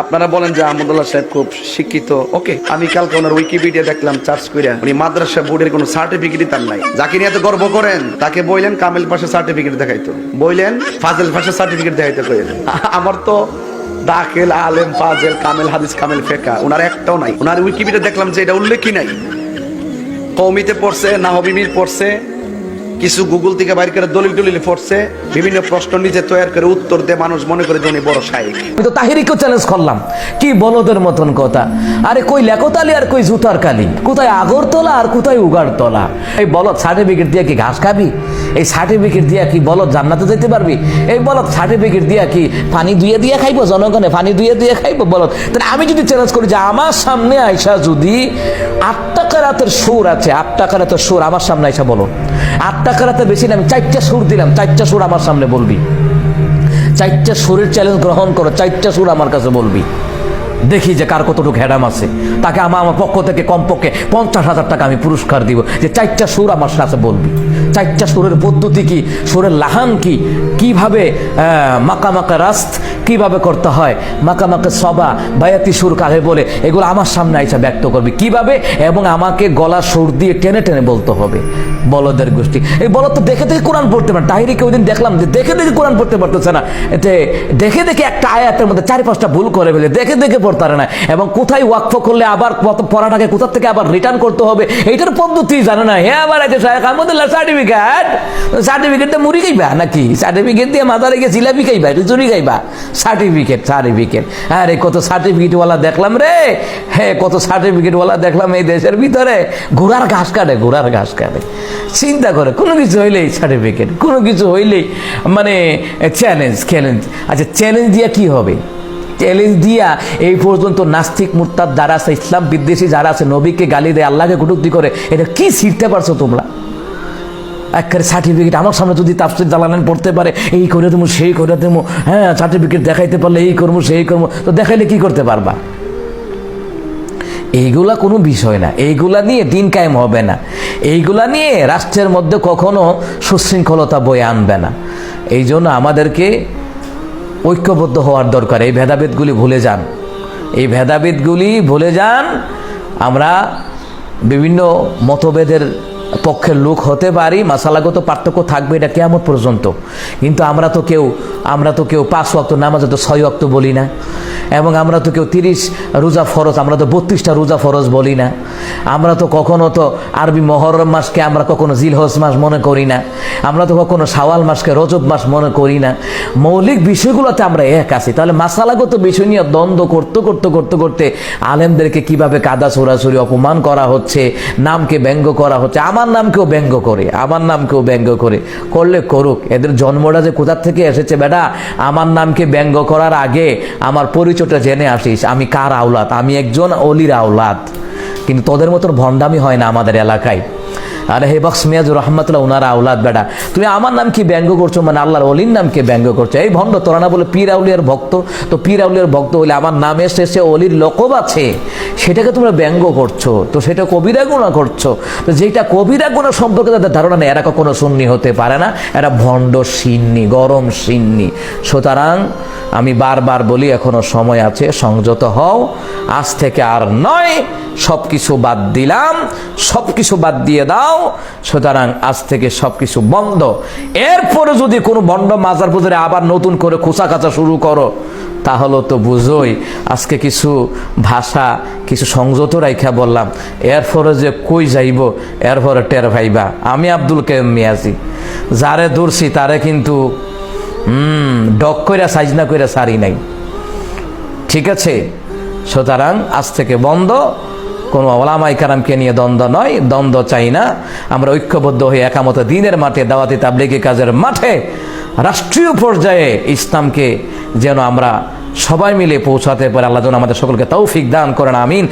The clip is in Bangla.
আপনারা বলেন যে আহমদুল্লাহ সাহেব খুব শিক্ষিত। ওকে, আমি কালকে ওনার উইকিপিডিয়া দেখলাম চার্জ করে উনি মাদ্রাসা বোর্ডের কোনো সার্টিফিকেটই তার নাই। যাকে নিয়ে এত গর্ব করেন, তাকে বললেন কামেল পাশে সার্টিফিকেট দেখাইতো। বললেন ফাজেল পাশে সার্টিফিকেট দেখাইতে, কইলেন। আমার তো দাখিল, আলেম, ফাজেল, কামেল, হাদিস, কামেল, ফেকা ওনার একটাও নাই। ওনার উইকিপিডিয়া দেখলাম যে এটা উল্লেখই নাই। কৌমিতে পড়ছে নাহবিমির পড়ছে কিছু গুগল থেকে বাইর করে দলিল টলিল পড়ছে বিভিন্ন প্রশ্ন নিজে তৈরি করে উত্তর দিয়ে মানুষ মনে করে যে উনি বড় শায়েক। আমি তো তাহিরিকেও চ্যালেঞ্জ করলাম। কি বলদের মতন কথা? আরে কই লেকতালি আর কই জুতার কালি? কোথায় আগরতলা আর কোথায় উগারতলা এই বলদ সার্টিফিকেট দিয়ে কি ঘাস খাবি? এই সার্টিফিকেট দিয়ে কি বলদ জান্নাতে যেতে পারবি? এই বলদ সার্টিফিকেট দিয়ে কি পানি দুয়ে দিয়ে খাইবো? জনগণে পানি দুয়ে দিয়ে খাইবো বলদ? তাহলে আমি যদি চ্যালেঞ্জ করি যে আমার সামনে আইসা যদি আট টাকা রাতের সুর আছে আট টাকা রাতের সুর আমার সামনে আইসা বলো। আট টাকা রাতে বেশি না, আমি চারটা সুর দিলাম, চারটা সুর আমার সামনে বলবি। চারটা সুরের চ্যালেঞ্জ গ্রহণ করো, চারটা সুর আমার কাছে বলবি। দেখি যে কার কতটুকু হ্যাডাম আছে। তাকে আমার আমার পক্ষ থেকে কমপক্ষে পঞ্চাশ হাজার টাকা আমি পুরস্কার দিব যে চারটা সুর আমার কাছে বলবি। চারটা সুরের পদ্ধতি কি? সুরের লাহান কি? কীভাবে মাকা মাকা রাস্ত কীভাবে করতে হয়? মাকা মাকা সবা, বায়াতি সুর কাকে বলে, এগুলো আমার সামনে আইসা ব্যক্ত করবি। কীভাবে? এবং আমাকে গলা সুর দিয়ে টেনে টেনে বলতে হবে। বলদের গোষ্ঠী। এই বলদ তো দেখে দেখে কোরআন পড়তে পারে। ডায়েরিকে ওই দিন দেখলাম যে দেখে দেখে কোরআন পড়তে পারতেছে না। এতে দেখে দেখে একটা আয়াতের মধ্যে চারি পাঁচটা ভুল করে ফেলে, দেখে দেখে পড়তে পারে না। এবং কোথায় ওয়াকফ করলে আবার কত পড়াটাকে কোথা থেকে আবার রিটার্ন করতে হবে, এইটার পদ্ধতি জানে না। হ্যাঁ আবার আছে শাহেখ আহমদুল্লাহ সার্টিফিকেট সার্টিফিকেটটা মুড়ি খাইবা নাকি? সার্টিফিকেট দিয়ে মাথা রেখে জিলাপি খাইবা চুরি খাইবা। সার্টিফিকেট সার্টিফিকেট হ্যাঁ রে, কত সার্টিফিকেটওয়ালা দেখলাম রে। হ্যাঁ কত সার্টিফিকেটওয়ালা দেখলাম এই দেশের ভিতরে। ঘোড়ার ঘাস কাটে, ঘোড়ার ঘাস কাটে। চিন্তা করে, কোনো কিছু হইলেই সার্টিফিকেট কোনো কিছু হইলেই মানে চ্যালেঞ্জ চ্যালেঞ্জ আচ্ছা চ্যালেঞ্জ দিয়ে কি হবে? চ্যালেঞ্জ দিয়া এই পর্যন্ত নাস্তিক, মুরতাদ যারা আছে, ইসলাম বিদ্বেষী যারা আছে, নবীকে গালি দেয়, আল্লাহকে কটুক্তি করে, এটা কি শিখতে পারছ তোমরা? একবারে সার্টিফিকেট আমার সামনে যদি তাফসির জালালেন পড়তে পারে, এই করে দেবো, সেই করে দেবো হ্যাঁ সার্টিফিকেট দেখাইতে পারলে এই করব, সেই করব, তো দেখাইলে কি করতে পারবা? এইগুলা কোনো বিষয় না। এইগুলা নিয়ে দিন কায়েম হবে না। এইগুলা নিয়ে রাষ্ট্রের মধ্যে কখনো সুশৃঙ্খলতা বয়ে আনবে না। এই জন্য আমাদেরকে ঐক্যবদ্ধ হওয়ার দরকার। এই ভেদাভেদগুলি ভুলে যান। এই ভেদাভেদগুলি ভুলে যান। আমরা বিভিন্ন মতভেদের পক্ষের লোক হতে পারি মাসালাগত পার্থক্য থাকবে এটা কেমন পর্যন্ত। কিন্তু আমরা তো কেউ আমরা তো কেউ পাঁচ অক্ত নামাজ তো ছয় অক্ত বলি না। এবং আমরা তো কেউ তিরিশ রোজা ফরজ, আমরা তো বত্রিশটা রোজা ফরজ বলি না। আমরা তো কখনো তো আরবি মহরম মাসকে আমরা কখনো জিলহজ মাস মনে করি না। আমরা তো কখনো শাওয়াল মাসকে রজব মাস মনে করি না। মৌলিক বিষয়গুলোতে আমরা এক আছি। তাহলে মাসালাগত বিষয় নিয়ে দ্বন্দ্ব করতে করতে করতে করতে আলেমদেরকে কীভাবে কাদা সরাসরি অপমান করা হচ্ছে, নামকে ব্যঙ্গ করা হচ্ছে, আমার নামকেও ব্যঙ্গ করে, আমার নামকেও ব্যঙ্গ করে, করলে করুক। এদের জন্মটা যে কোথার থেকে এসেছে বেটা? আমার নামকে ব্যঙ্গ করার আগে আমার পরিচয়টা জেনে আসিস, আমি কার আওলাদ? আমি একজন অলির আওলাদ। কিন্তু তোদের মতন ভণ্ডামি হয় না আমাদের এলাকায়। আরে হে বক্স মিয়াজুর রহমতুল্লাহ, উনারা আউলাদ বেটা তুমি আমার নাম কি ব্যঙ্গ করছ? মানে আল্লাহর অলির নামকে ব্যঙ্গ করছ? এই ভণ্ড, তোরা না বলে পীর আউলিয়ার ভক্ত? তো পীর আউলিয়ার ভক্ত হলে আমার নামে শেষে অলির লোকব আছে? সেটাকে তোমরা ব্যঙ্গ করছ? তো সেটা কবিরা গুণা করছ? তো যেটা কবিরা গুণা সম্পর্কে তাদের ধারণা নেই। এরা কখনো সুন্নি হতে পারে না। এরা ভণ্ড সিন্নি, গরম সিন্নি। সুতরাং আমি বারবার বলি, এখনও সময় আছে, সংযত হও। আজ থেকে আর নয় সব কিছু বাদ দিলাম সব কিছু বাদ দিয়ে দাও। সুতরাং আজ থেকে সব কিছু বন্ধ। এরপরে যদি কোনো বন্ড মাজার পুজোরে আবার নতুন করে খোঁচা কাচা শুরু করো, তাহলে তো বুঝোই। আজকে কিছু ভাষা, কিছু সংযত রাইখা বললাম। এরপরে যে কই যাইব, এরপরে টের ভাইবা আমি আব্দুল কেম মিয়াজি। যারে দূরছি তারে কিন্তু হুম, ডক কইরা সাইজ না কইরা সারি নাই। ঠিক আছে? সুতরাং আজ থেকে বন্ধ। কোনো ওলামাই কারামকে নিয়ে দ্বন্দ্ব নয়, দ্বন্দ্ব চাই না। আমরা ঐক্যবদ্ধ হয়ে একামত দিনের মাঠে, দাওয়াতি তাবলিগি কাজের মাঠে, রাষ্ট্রীয় পর্যায়ে ইসলামকে যেন আমরা সবাই মিলে পৌঁছাতে পারে। আল্লাহ যেন আমাদের সকলকে তৌফিক দান করেন, আমিন।